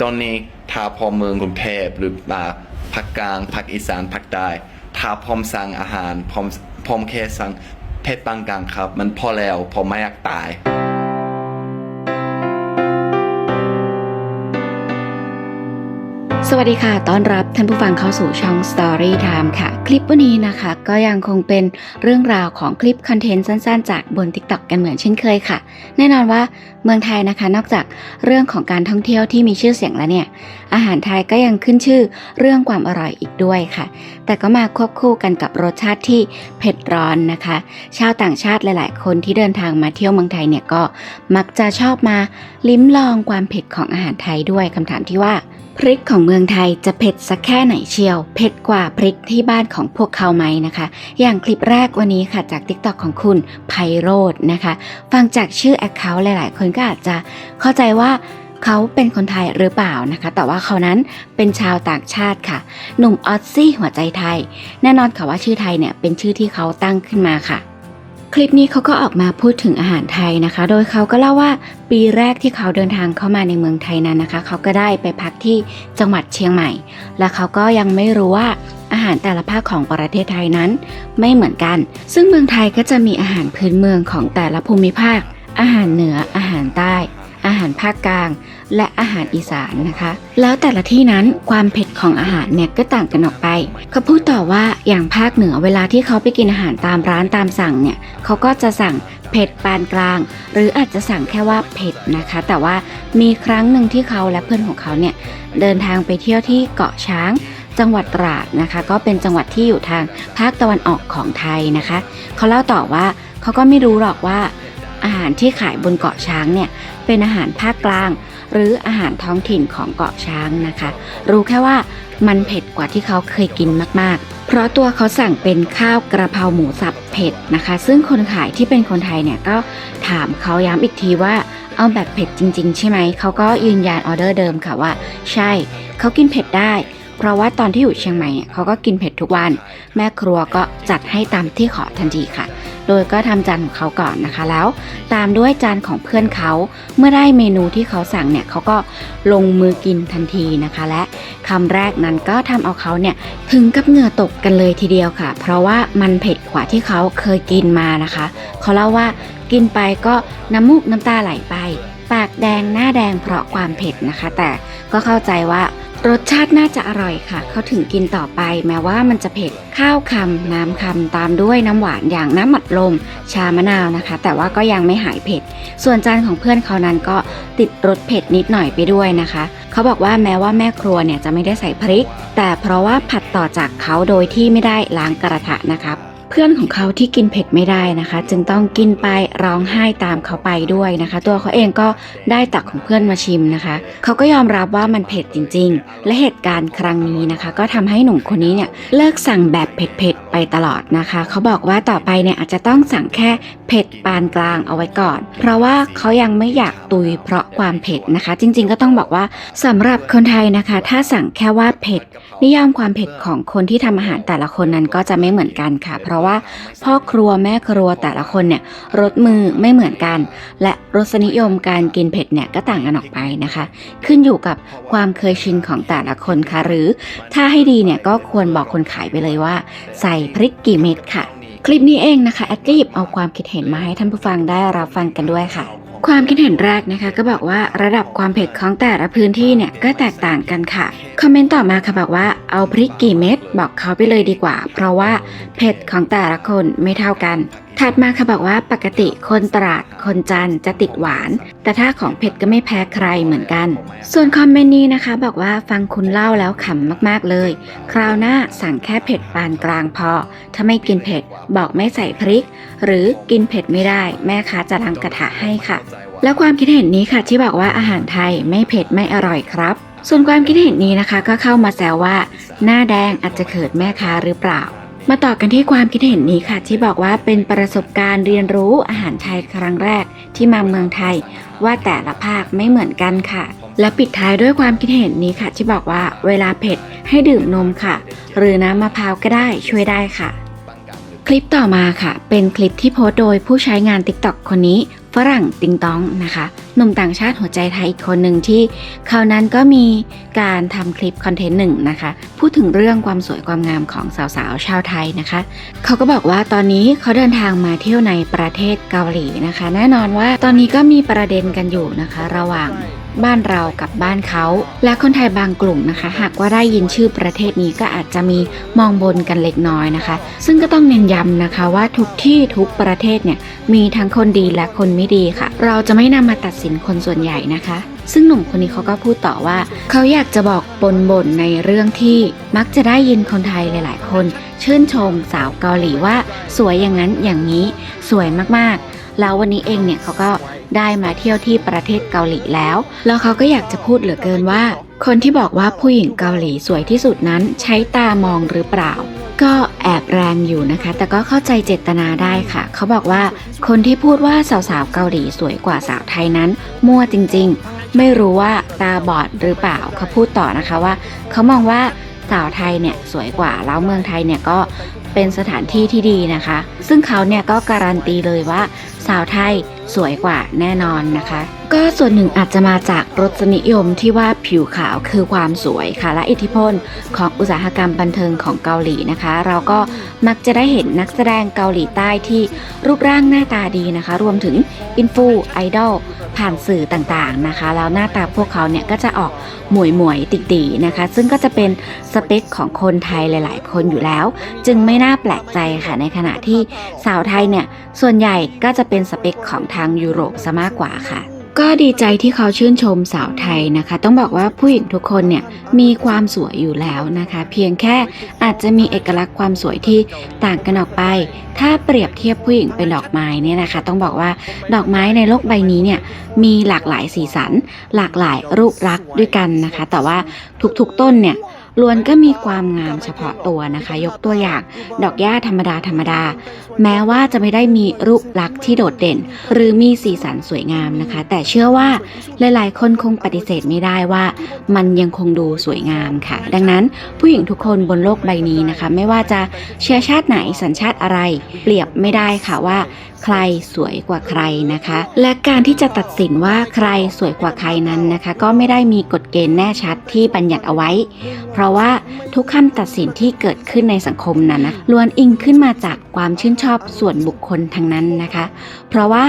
ตอนนี้ถ้าพอเมืองกรุงเทพหรือมาภาคกลางภาคอีสานภาคใต้ถ้าผมสั่งอาหารพอมพอมแค่สั่งเพชรปางกลางครับ มันพอแล้วพอไม่อยากตาย สวัสดีค่ะ ต้อนรับท่านผู้ฟังเข้าสู่ช่อง Story Time ค่ะ คลิปวันนี้นะคะ ก็ยังคงเป็นเรื่องราวของคลิปคอนเทนต์สั้นๆ จากบน TikTok กันเหมือนเช่นเคยค่ะ แน่นอนว่าเมืองไทยนะคะ นอกจากเรื่องของการท่องเที่ยวที่มีชื่อเสียงแล้วเนี่ย อาหารไทยก็ยังขึ้นชื่อเรื่องความอร่อยอีกด้วยค่ะ แต่ก็มาควบคู่กันกับรสชาติที่เผ็ดร้อนนะคะ ชาวต่างชาติหลายๆ คนที่เดินทางมาเที่ยวเมืองไทยเนี่ยก็มักจะชอบมาลิ้มลองความเผ็ดของอาหารไทยด้วยคำถามที่ว่า พริกของเมืองไทยจะเผ็ดสักแค่ไหนเชียว เผ็ดกว่าพริกที่บ้านของพวกเขาไหมนะคะ อย่างคลิปแรกวันนี้ค่ะจาก TikTok ของคุณไพโรดนะคะ ฟังจากชื่อ Account หลายๆ คนก็อาจจะเข้าใจว่าเขาเป็นคนไทยหรือเปล่านะคะ แต่ว่าเขานั้นเป็นชาวต่างชาติค่ะ หนุ่มออซซี่หัวใจไทย แน่นอนค่ะว่าชื่อไทยเนี่ยเป็นชื่อที่เขาตั้งขึ้นมาค่ะ คลิปนี้เขาก็ออกมาพูดถึงอาหารไทยนะคะ โดยเขาก็เล่าว่าปีแรกที่เขาเดินทางเข้ามาในเมืองไทยนั้นนะคะ เขาก็ได้ไปพักที่จังหวัดเชียงใหม่ และเขาก็ยังไม่รู้ว่าอาหารแต่ละภาคของประเทศไทยนั้นไม่เหมือนกัน ซึ่งเมืองไทยก็จะมีอาหารพื้นเมืองของแต่ละภูมิภาค อาหารเหนืออาหารใต้ อาหารภาคกลาง และอาหารอีสานนะคะ แล้วแต่ละที่นั้นความเผ็ดของอาหารเนี่ยก็ต่างกันออกไป เขาพูดต่อว่าอย่างภาคเหนือเวลาที่เขาไปกินอาหารตามร้านตามสั่งเนี่ยเขาก็จะสั่งเผ็ดปานกลาง หรืออาจจะสั่งแค่ว่าเผ็ดนะคะ แต่ว่ามีครั้งหนึ่งที่เขาและเพื่อนของเขาเนี่ยเดินทางไปเที่ยวที่เกาะช้างจังหวัดตราดนะคะ ก็เป็นจังหวัดที่อยู่ทางภาคตะวันออกของไทยนะคะ เขาเล่าต่อว่าเขาก็ไม่รู้หรอกว่า อาหารที่ขายบนเกาะช้างเนี่ยเป็นอาหารภาคกลาง หรืออาหารท้องถิ่นของเกาะช้างนะคะ รู้แค่ว่ามันเผ็ดกว่าที่เขาเคยกินมากๆ เพราะตัวเขาสั่งเป็นข้าวกระเพราหมูสับเผ็ดนะคะ ซึ่งคนขายที่เป็นคนไทยเนี่ยก็ถามเขาย้ำอีกทีว่าเอาแบบเผ็ดจริง ๆ ใช่ไหม เขาก็ยืนยันออเดอร์เดิมค่ะว่า ใช่เขากินเผ็ดได้ เพราะว่าตอนที่อยู่เชียงใหม่เนี่ยเขาก็กินเผ็ดทุกวัน แม่ครัวก็จัดให้ตามที่ขอทันทีค่ะ โดยก็ทำจานของเขาก่อนนะคะแล้ว ตามด้วยจานของเพื่อนเขา เมื่อได้เมนูที่เขาสั่งเนี่ยเขาก็ลงมือกินทันทีนะคะ และคำแรกนั้นก็ทำเอาเขาเนี่ยถึงกับเหงื่อตกกันเลยทีเดียวค่ะ เพราะว่ามันเผ็ดกว่าที่เขาเคยกินมานะคะเขาเล่าว่ากินไปก็น้ำมูกน้ำตาไหลไป ปากแดงหน้าแดงเพราะความเผ็ดนะคะ แต่ก็เข้าใจว่า รสชาติน่าจะอร่อยค่ะ เขาถึงกินต่อไปแม้ว่ามันจะเผ็ดข้าวคำน้ำคำตามด้วยน้ำหวานอย่างน้ำหมัดลม ชามะนาวนะคะ แต่ว่าก็ยังไม่หายเผ็ด ส่วนจานของเพื่อนเขานั้นก็ติดรสเผ็ดนิดหน่อยไปด้วยนะคะ เขาบอกว่าแม้ว่าแม่ครัวเนี่ยจะไม่ได้ใส่พริก แต่เพราะว่าผัดต่อจากเขาโดยที่ไม่ได้ล้างกระทะนะครับ เพื่อนของเขาที่กินเผ็ดไม่ได้นะคะ จึงต้องกินไปร้องไห้ตามเขาไปด้วยนะคะ ตัวเขาเองก็ได้ตักของเพื่อนมาชิมนะคะ เขาก็ยอมรับว่ามันเผ็ดจริง ๆ และเหตุการณ์ครั้งนี้นะคะ ก็ทำให้หนุ่มคนนี้เนี่ยเลิกสั่งแบบเผ็ดๆไปตลอดนะคะ เขาบอกว่าต่อไปเนี่ยอาจจะต้องสั่งแค่ เผ็ดปานกลางเอาไว้ก่อน เพราะว่าเขายังไม่อยากตุยเพราะความเผ็ดนะคะ จริง ๆ ก็ต้องบอกว่าสำหรับคนไทยนะคะ ถ้าสั่งแค่ว่าเผ็ด นิยามความเผ็ดของคนที่ทำอาหารแต่ละคนนั้นก็จะไม่เหมือนกันค่ะ เพราะว่าพ่อครัวแม่ครัวแต่ละคนเนี่ยรสมือไม่เหมือนกัน และรสนิยมการกินเผ็ดเนี่ยก็ต่างกันออกไปนะคะ ขึ้นอยู่กับความเคยชินของแต่ละคนค่ะ หรือถ้าให้ดีเนี่ยก็ควรบอกคนขายไปเลยว่า ใส่พริกกี่เม็ดค่ะ คลิปนี้เองนะคะแอดก็หยิบเอาความคิดเห็นมาให้ท่านผู้ฟังได้รับฟังกันด้วยค่ะ ความคิดเห็นแรกนะคะก็บอกว่าระดับความเผ็ดของแต่ละพื้นที่เนี่ยก็แตกต่างกันค่ะ คอมเมนต์ต่อมาค่ะบอกว่าเอาพริกกี่เม็ดบอกเขาไปเลยดีกว่า เพราะว่าเผ็ดของแต่ละคนไม่เท่ากัน ถัดมาค่ะบอกว่าปกติคนตราดคนจันทร์จะติดหวาน แต่ถ้าของเผ็ดก็ไม่แพ้ใครเหมือนกัน ส่วนคอมเมนต์นี้นะคะ บอกว่าฟังคุณเล่าแล้วขำมากๆเลย คราวหน้าสั่งแค่เผ็ดปานกลางพอ ถ้าไม่กินเผ็ดบอกไม่ใส่พริก หรือกินเผ็ดไม่ได้แม่ค้าจะล้างกระทะให้ค่ะ แล้วความคิดเห็นนี้ค่ะที่บอกว่าอาหารไทยไม่เผ็ดไม่อร่อยครับ ส่วนความคิดเห็นนี้นะคะ ก็เข้ามาแซวว่า หน้าแดงอาจจะเขิดแม่ค้าหรือเปล่า มาต่อกันที่ความคิดเห็นนี้ค่ะ ที่บอกว่าเป็นประสบการณ์เรียนรู้อาหารไทยครั้งแรกที่มาเมืองไทย ว่าแต่ละภาคไม่เหมือนกันค่ะ และปิดท้ายด้วยความคิดเห็นนี้ค่ะ ที่บอกว่าเวลาเผ็ดให้ดื่มนมค่ะ หรือน้ำมะพร้าวก็ได้ช่วยได้ค่ะ คลิปต่อมาค่ะ เป็นคลิปที่โพสต์โดยผู้ใช้งาน TikTok คนนี้ ฝรั่งติงตองนะคะ หนุ่มต่างชาติหัวใจไทยอีกคนหนึ่งที่เขานั้นก็มีการทำคลิปคอนเทนต์หนึ่งนะคะ พูดถึงเรื่องความสวยความงามของสาวๆชาวไทยนะคะ เขาก็บอกว่าตอนนี้เขาเดินทางมาเที่ยวในประเทศเกาหลีนะคะ แน่นอนว่าตอนนี้ก็มีประเด็นกันอยู่นะคะ ระหว่าง บ้านเรากับบ้านเขา และคนไทยบางกลุ่มนะคะ หากว่าได้ยินชื่อประเทศนี้ก็อาจจะมีมองบนกันเล็กน้อยนะคะ ซึ่งก็ต้องเน้นย้ำนะคะว่าทุกที่ทุกประเทศเนี่ยมีทั้งคนดีและคนไม่ดีค่ะ เราจะไม่นำมาตัดสินคนส่วนใหญ่นะคะซึ่งหนุ่มคนนี้เขาก็พูดต่อว่า เขาอยากจะบอกปนบ่นในเรื่องที่มักจะได้ยินคนไทยหลาย ๆ คน ชื่นชมสาวเกาหลีว่า สวยอย่างนั้นอย่างนี้ สวยมากๆ แล้ววันนี้เองเนี่ยเขาก็ ได้มาเที่ยวที่ประเทศเกาหลีแล้ว แล้วเขาก็อยากจะพูดเหลือเกินว่า คนที่บอกว่าผู้หญิงเกาหลีสวยที่สุดนั้นใช้ตามองหรือเปล่า ก็แอบแรงอยู่นะคะ แต่ก็เข้าใจเจตนาได้ค่ะ เขาบอกว่า คนที่พูดว่าสาวๆเกาหลีสวยกว่าสาวไทยนั้น มั่วจริงๆ ไม่รู้ว่าตาบอดหรือเปล่าเขาพูดต่อนะคะว่า เขามองว่าสาวไทยเนี่ยสวยกว่าแล้วเมืองไทยเนี่ยก็เป็นสถานที่ที่ดีนะคะ ซึ่งเขาเนี่ยก็การันตีเลยว่า สาวไทย สวยกว่าแน่นอนนะคะ ก็ส่วนหนึ่งอาจจะมาจากรสนิยมที่ว่าผิวขาวคือความสวยค่ะ และอิทธิพลของอุตสาหกรรมบันเทิงของเกาหลีนะคะ เราก็มักจะได้เห็นนักแสดงเกาหลีใต้ที่รูปร่างหน้าตาดีนะคะ รวมถึงอินฟูไอดอลผ่านสื่อต่างๆนะคะ แล้วหน้าตาพวกเขาเนี่ยก็จะออกหมวยหมวยติๆนะคะ ซึ่งก็จะเป็นสเปคของคนไทยหลาย ๆ คนอยู่แล้ว จึงไม่น่าแปลกใจค่ะในขณะที่สาวไทยเนี่ยส่วนใหญ่ก็จะเป็นสเปคของทางยุโรปซะมากกว่าค่ะ ก็ดีใจที่เขาชื่นชมสาวไทยนะคะ ต้องบอกว่าผู้หญิงทุกคนเนี่ยมีความสวยอยู่แล้วนะคะ เพียงแค่อาจจะมีเอกลักษณ์ความสวยที่ต่างกันออกไป ถ้าเปรียบเทียบผู้หญิงเป็นดอกไม้เนี่ยนะคะ ต้องบอกว่าดอกไม้ในโลกใบนี้เนี่ยมีหลากหลายสีสัน หลากหลายรูปลักษณ์ด้วยกันนะคะ แต่ว่าทุกๆต้นเนี่ย ล้วนก็มีความงามเฉพาะตัวนะคะ ยกตัวอย่าง ดอกหญ้าธรรมดาธรรมดา แม้ว่าจะไม่ได้มีรูปลักษณ์ที่โดดเด่น หรือมีสีสันสวยงามนะคะ แต่เชื่อว่าหลาย ๆ คนคงปฏิเสธไม่ได้ว่า มันยังคงดูสวยงามค่ะ ดังนั้นผู้หญิงทุกคนบนโลกใบนี้นะคะ ไม่ว่าจะเชื้อชาติไหนสัญชาติอะไร เปรียบไม่ได้ค่ะว่าใครสวยกว่าใครนะคะ และการที่จะตัดสินว่าใครสวยกว่าใครนั้นนะคะ ก็ไม่ได้มีกฎเกณฑ์แน่ชัดที่บัญญัติเอาไว้ เพราะว่าทุกคำตัดสินที่เกิดขึ้นในสังคมนั้นนะล้วนอิงขึ้นมาจากความชื่นชอบส่วนบุคคลทั้งนั้นนะคะ เพราะว่า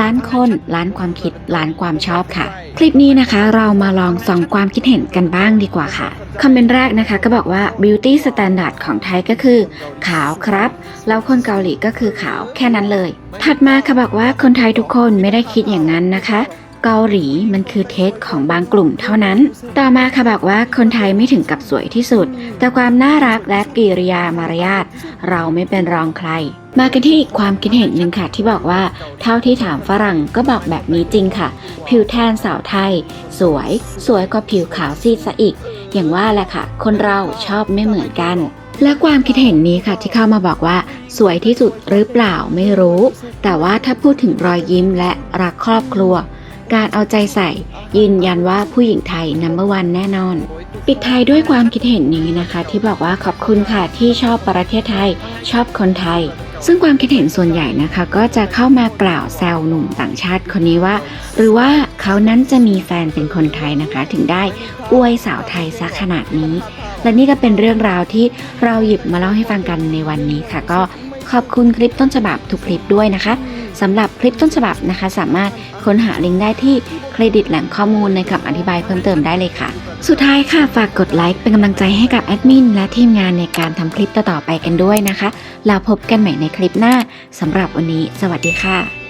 ล้านคนล้านความคิดล้านความชอบค่ะ คลิปนี้นะคะเรามาลองส่องความคิดเห็นกันบ้างดีกว่าค่ะคอมเมนต์แรกนะคะก็บอกว่า beauty standard ของไทยก็คือ ขาวครับ แล้วคนเกาหลีก็คือขาวแค่นั้นเลย ถัดมาค่ะบอกว่าคนไทยทุกคนไม่ได้คิดอย่างนั้นนะคะ เกาหลีมันคือเทสของบางกลุ่มเท่านั้น ต่อมาค่ะบอกว่าคนไทยไม่ถึงกับสวยที่สุด แต่ความน่ารักและกิริยามารยาทเราไม่เป็นรองใคร มากันที่อีกความคิดเห็นหนึ่งค่ะ ที่บอกว่า เท่าที่ถามฝรั่งก็บอกแบบนี้จริงค่ะ ผิวแทนสาวไทย สวย สวยกว่าผิวขาวซีดซะอีก อย่างว่าแหละค่ะ คนเราชอบไม่เหมือนกันและความคิดเห็นนี้ค่ะที่เข้ามาบอกว่า สวยที่สุดหรือเปล่าไม่รู้ แต่ว่าถ้าพูดถึงรอยยิ้มและรักครอบครัว การเอาใจใส่ ยืนยันว่าผู้หญิงไทยนัมเบอร์วันแน่นอน ปิดท้ายด้วยความคิดเห็นนี้นะคะ ที่บอกว่าขอบคุณค่ะที่ชอบประเทศไทย ชอบคนไทย ซึ่งความคิดเห็นส่วนใหญ่นะคะ ก็จะเข้ามากล่าวแซวหนุ่มต่างชาติคนนี้ว่า หรือว่าเขานั้นจะมีแฟนเป็นคนไทยนะคะ ถึงได้อวยสาวไทยซะขนาดนี้และนี่ก็เป็นเรื่องราวที่เราหยิบมาเล่าให้ฟังกันในวันนี้ค่ะ ก็ ขอบคุณคลิปต้นฉบับทุกคลิปด้วยนะคะสำหรับคลิปต้นฉบับนะคะ สามารถค้นหาลิงก์ได้ที่เครดิตแหล่งข้อมูลในคำอธิบายเพิ่มเติมได้เลยค่ะ สุดท้ายค่ะฝากกดไลค์เป็นกำลังใจให้กับแอดมินและทีมงานในการทำคลิปต่อๆไปกันด้วยนะคะเราพบกันใหม่ในคลิปหน้าสำหรับวันนี้ สวัสดีค่ะ